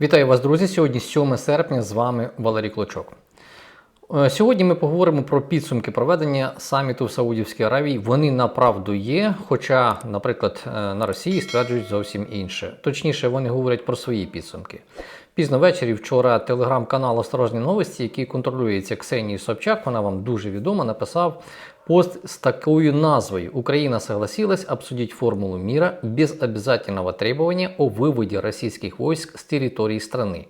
Вітаю вас, друзі! Сьогодні 7 серпня. З вами Валерій Клочок. Е, Сьогодні ми поговоримо про підсумки проведення саміту в Саудівській Аравії. Вони направду є, хоча, наприклад, е, на Росії стверджують зовсім інше. Точніше, вони говорять про свої підсумки. Пізно ввечері вчора телеграм-канал Осторожні новості, який контролюється Ксенією Собчак, вона вам дуже відома, написав пост з такою назвою «Украина согласилась обсудить формулу мира без обязательного требования о виводі російських войск з території страны»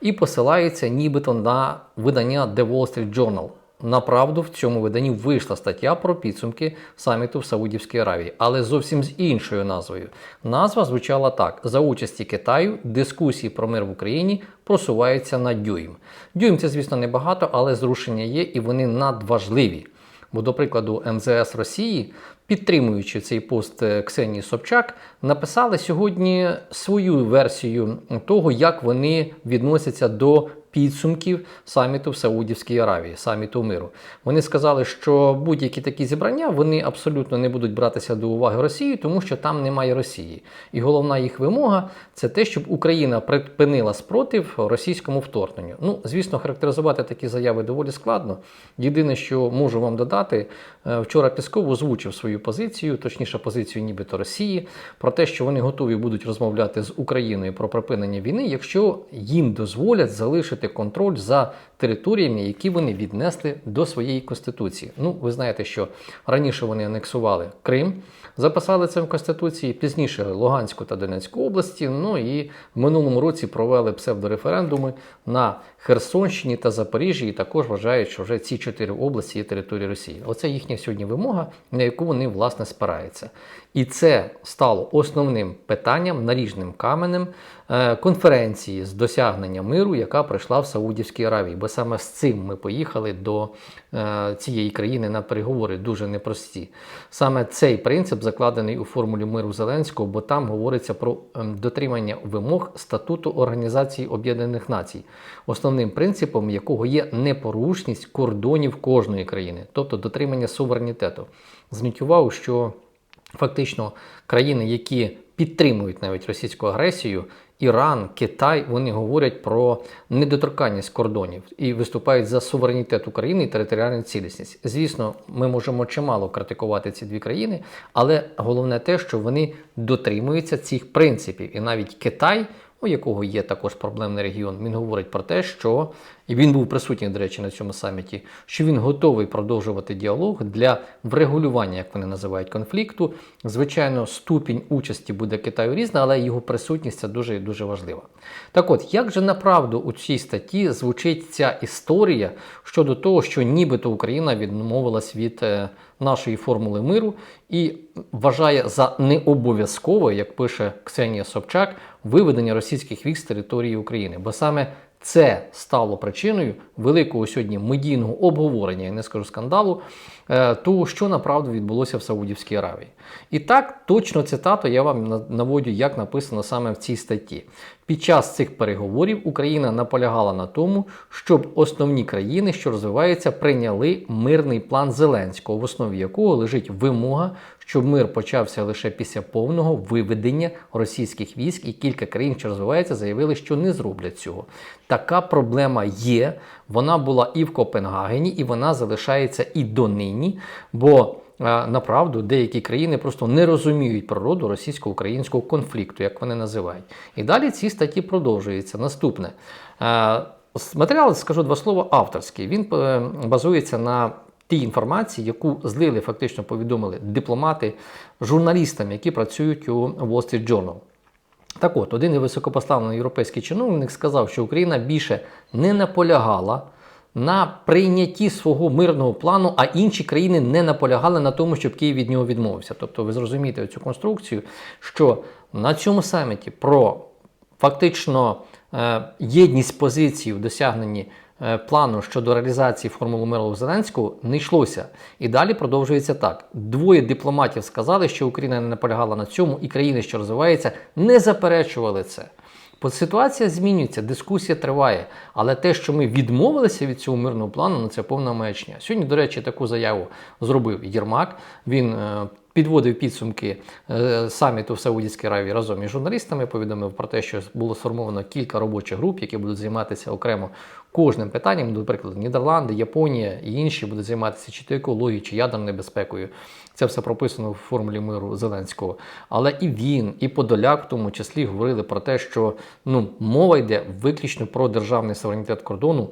і посилається нібито на видання The Wall Street Journal. Направду в цьому виданні вийшла стаття про підсумки саміту в Саудівській Аравії, але зовсім з іншою назвою. Назва звучала так: за участі Китаю дискусії про мир в Україні просуваються на дюйм. Дюйм це, звісно, небагато, але зрушення є і вони надважливі. Бо, до прикладу, МЗС Росії, підтримуючи цей пост е, Ксенії Собчак, написали сьогодні свою версію того, як вони відносяться до підсумків саміту в Саудівській Аравії, саміту миру. Вони сказали, що будь-які такі зібрання вони абсолютно не будуть братися до уваги Росії, тому що там немає Росії. І головна їх вимога це те, щоб Україна припинила спротив російському вторгненню. Ну, звісно, характеризувати такі заяви доволі складно. Єдине, що можу вам додати, вчора Пісков озвучив свою позицію, точніше позицію нібито Росії, про те, що вони готові будуть розмовляти з Україною про припинення війни, якщо їм дозволять залишити контроль за територіями, які вони віднесли до своєї конституції. Ну, ви знаєте, що раніше вони анексували Крим, записали це в Конституції, пізніше Луганську та Донецьку області. Ну і в минулому році провели псевдореферендуми на Херсонщині та Запоріжжі, і також вважають, що вже ці чотири області є територією Росії. Оце їхня сьогодні вимога, на яку вони власне спираються. І це стало основним питанням, наріжним каменем конференції з досягнення миру, яка пройшла в Саудівській Аравії. Бо саме з цим ми поїхали до е, цієї країни на переговори дуже непрості. Саме цей принцип закладений у формулі миру Зеленського, бо там говориться про ем, дотримання вимог статуту Організації Об'єднаних Націй, основним принципом якого є непорушність кордонів кожної країни, тобто дотримання суверенітету. Зверніть увагу, що фактично країни, які підтримують навіть російську агресію, Іран, Китай, вони говорять про недоторканність кордонів і виступають за суверенітет України і територіальну цілісність. Звісно, ми можемо чимало критикувати ці дві країни, але головне те, що вони дотримуються цих принципів. І навіть Китай, у якого є також проблемний регіон, він говорить про те, що і він був присутній, до речі, на цьому саміті, що він готовий продовжувати діалог для врегулювання, як вони називають, конфлікту. Звичайно, ступінь участі буде Китаю різна, але його присутність це дуже і дуже важлива. Так от, як же направду у цій статті звучить ця історія щодо того, що нібито Україна відмовилась від е, нашої формули миру і вважає за необов'язкове, як пише Ксенія Собчак, виведення російських військ з території України, бо саме це стало причиною великого сьогодні медійного обговорення, я не скажу скандалу, того, що направду відбулося в Саудівській Аравії. І так, точно цитату я вам наводю, як написано саме в цій статті. Під час цих переговорів Україна наполягала на тому, щоб основні країни, що розвиваються, прийняли мирний план Зеленського, в основі якого лежить вимога, щоб мир почався лише після повного виведення російських військ, і кілька країн, що розвиваються, заявили, що не зроблять цього. Така проблема є. Вона була і в Копенгагені, і вона залишається і донині. бо направду деякі країни просто не розуміють природу російсько-українського конфлікту, як вони називають. І далі ці статті продовжуються. Наступне. Матеріал, скажу два слова, авторський. Він е, базується на тій інформації, яку злили, фактично повідомили дипломати журналістам, які працюють у Wall Street Journal. Так от, один високопоставлений європейський чиновник сказав, що Україна більше не наполягала на прийнятті свого мирного плану, а інші країни не наполягали на тому, щоб Київ від нього відмовився. Тобто, ви зрозумієте цю конструкцію, що на цьому саміті про фактично е, єдність позицій в досягненні плану щодо реалізації формули миру Зеленського не йшлося. І далі продовжується так: двоє дипломатів сказали, що Україна не наполягала на цьому, і країни, що розвиваються, не заперечували це. Ситуація змінюється, дискусія триває. Але те, що ми відмовилися від цього мирного плану, ну це повна маячня. Сьогодні, до речі, таку заяву зробив Єрмак. Він е, підводив підсумки е, саміту в Саудівській Аравії разом із журналістами. Повідомив про те, що було сформовано кілька робочих груп, які будуть займатися окремо кожним питанням. До прикладу, Нідерланди, Японія і інші будуть займатися чи то екологією, чи ядерною безпекою. Це все прописано в формулі миру Зеленського. Але і він, і Подоляк, в тому числі, говорили про те, що ну мова йде виключно про державний суверенітет кордону.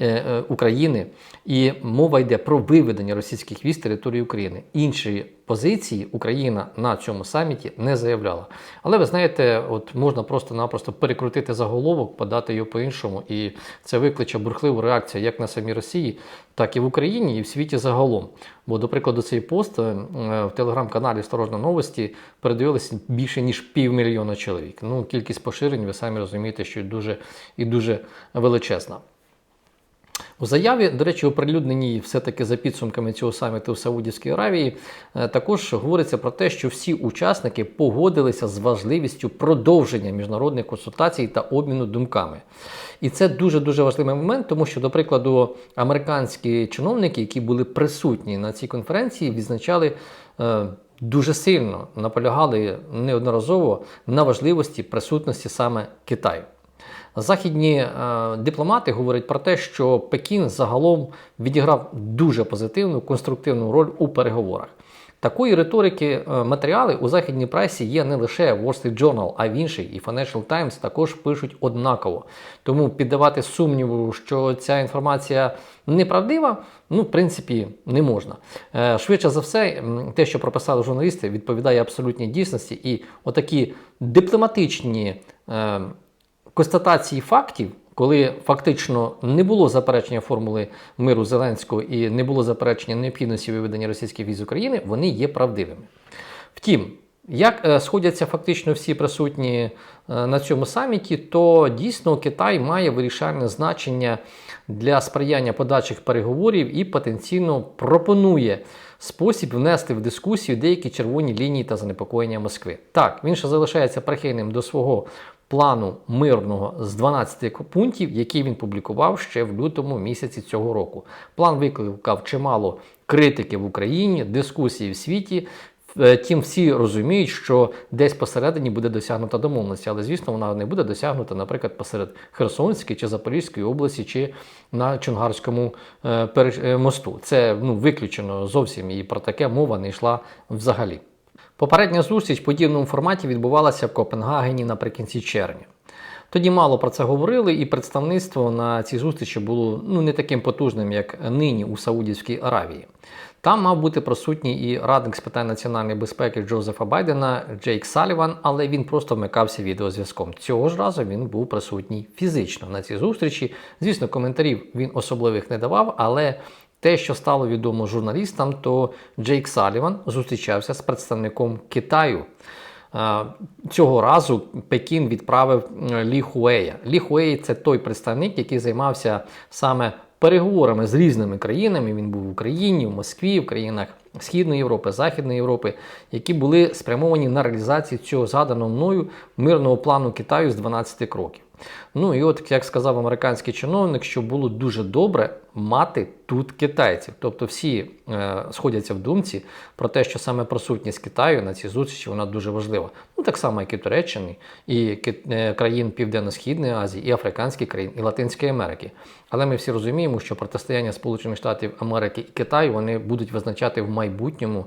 Е, е, України і мова йде про виведення російських військ з території України. Інші позиції Україна на цьому саміті не заявляла. Але ви знаєте, от можна просто-напросто перекрутити заголовок, подати його по-іншому, і це викличе бурхливу реакцію як на самій Росії, так і в Україні, і в світі загалом. Бо, до прикладу, цей пост е, в телеграм-каналі Осторожно новості передивилися більше ніж півмільйона чоловік. Ну, кількість поширень, ви самі розумієте, що дуже і дуже величезна. У заяві, до речі, оприлюдненій все-таки за підсумками цього саміту в Саудівській Аравії, е, також говориться про те, що всі учасники погодилися з важливістю продовження міжнародних консультацій та обміну думками. І це дуже дуже важливий момент, тому що, до прикладу, американські чиновники, які були присутні на цій конференції, відзначали. е, Дуже сильно наполягали неодноразово на важливості присутності саме Китаю. Західні е, дипломати говорять про те, що Пекін загалом відіграв дуже позитивну конструктивну роль у переговорах. Такої риторики е, матеріали у західній пресі є не лише Wall Street Journal, а в іншій, і Financial Times також пишуть однаково. Тому піддавати сумніву, що ця інформація неправдива, ну, в принципі, не можна. Е, Швидше за все, те, що прописали журналісти, відповідає абсолютній дійсності, і отакі дипломатичні. Констатації фактів, коли фактично не було заперечення формули миру Зеленського і не було заперечення необхідності виведення російських військ з України, вони є правдивими. Втім, як е, сходяться фактично всі присутні е, на цьому саміті, то дійсно Китай має вирішальне значення для сприяння подальших переговорів і потенційно пропонує спосіб внести в дискусію деякі червоні лінії та занепокоєння Москви. Так, він ще залишається прихильним до свого плану мирного з 12 пунктів, який він публікував ще в лютому місяці цього року. План викликав чимало критики в Україні, дискусії в світі. Е, Тім всі розуміють, що десь посередині буде досягнута домовленість, але звісно, вона не буде досягнута, наприклад, посеред Херсонської чи Запорізької області, чи на Чонгарському е, е, мосту. Це ну, виключено зовсім і про таке мова не йшла взагалі. Попередня зустріч в подібному форматі відбувалася в Копенгагені наприкінці червня. Тоді мало про це говорили, і представництво на цій зустрічі було ну, не таким потужним, як нині у Саудівській Аравії. Там мав бути присутній і радник з питань національної безпеки Джозефа Байдена Джейк Саліван, але він просто вмикався відеозв'язком. Цього ж разу він був присутній фізично на цій зустрічі. Звісно, коментарів він особливих не давав, але те, що стало відомо журналістам, то Джейк Саліван зустрічався з представником Китаю. Цього разу Пекін відправив е, Лі Хуея. Лі Хуей це той представник, який займався саме переговорами з різними країнами. Він був в Україні, в Москві, в країнах Східної Європи, Західної Європи, які були спрямовані на реалізацію цього заданого мною мирного плану Китаю з 12 кроків. Ну і от, як сказав американський чиновник, що було дуже добре мати тут китайців. Тобто всі е, сходяться в думці про те, що саме присутність Китаю на цій зустрічі вона дуже важлива. Ну так само, як і Туреччини, і е, країн Південно-Східної Азії, і африканських країн, і Латинської Америки. Але ми всі розуміємо, що протистояння Сполучених Штатів Америки і Китаю вони будуть визначати в майбутньому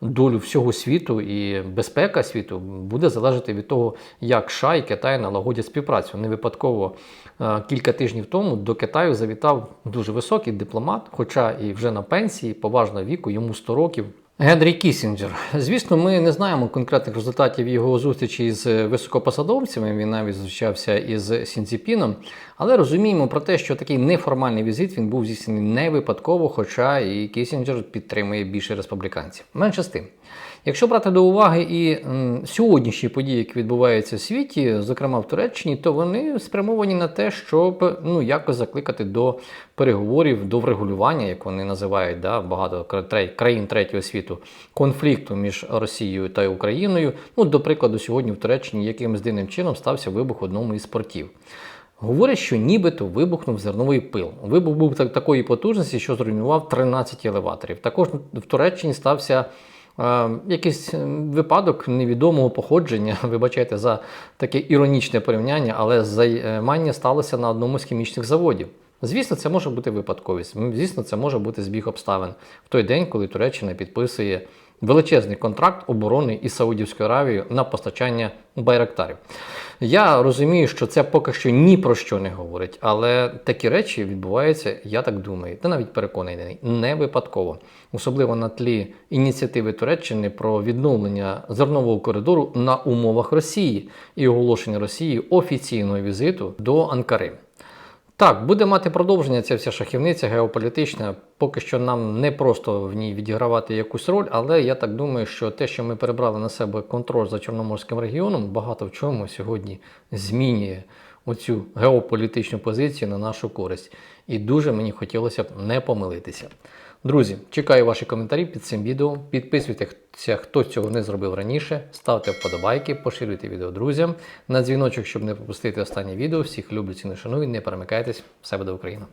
долю всього світу і безпека світу буде залежати від того, як США і Китай налагодять співпрацю. Не випадково е, кілька тижнів тому до Китаю завітав дуже високий дипломат, хоча і вже на пенсії поважного віку, йому 100 років. Генрі Кісінджер. Звісно, ми не знаємо конкретних результатів його зустрічі з високопосадовцями. Він навіть зустрічався із Сінціпіном, але розуміємо про те, що такий неформальний візит він був здійснений не випадково, хоча і Кісінджер підтримує більше республіканців. Менше з тим. Якщо брати до уваги і сьогоднішні події, які відбуваються в світі, зокрема в Туреччині, то вони спрямовані на те, щоб ну якось закликати до переговорів, до врегулювання, як вони називають, да, багато кра- країн третього світу, конфлікту між Росією та Україною. Ну, до прикладу, сьогодні в Туреччині якимось дивним чином стався вибух одному із портів. Говорять, що нібито вибухнув зерновий пил. Вибух був так, такої потужності, що зруйнував 13 елеваторів. Також в Туреччині стався якийсь е, випадок невідомого походження, вибачайте за таке іронічне порівняння, але займання сталося на одному з хімічних заводів. Звісно, це може бути випадковість. Звісно, це може бути збіг обставин в той день, коли Туреччина підписує величезний контракт оборони із Саудівською Аравією на постачання байрактарів. Я розумію, що це поки що ні про що не говорить, але такі речі відбуваються, я так думаю, та навіть переконаний, не випадково, особливо на тлі ініціативи Туреччини про відновлення зернового коридору на умовах Росії і оголошення Росії офіційного візиту до Анкари. Так, буде мати продовження ця вся шахівниця геополітична. Поки що нам не просто в ній відігравати якусь роль, але я так думаю, що те, що ми перебрали на себе контроль за Чорноморським регіоном, багато в чому сьогодні змінює оцю геополітичну позицію на нашу користь. І дуже мені хотілося б не помилитися. Друзі, чекаю ваші коментарі під цим відео. Підписуйтеся, хто цього не зробив раніше. Ставте вподобайки, поширюйте відео друзям. На дзвіночок, щоб не пропустити останнє відео. Всіх люблю, ціну шаную. Не перемикайтесь. Все буде Україна!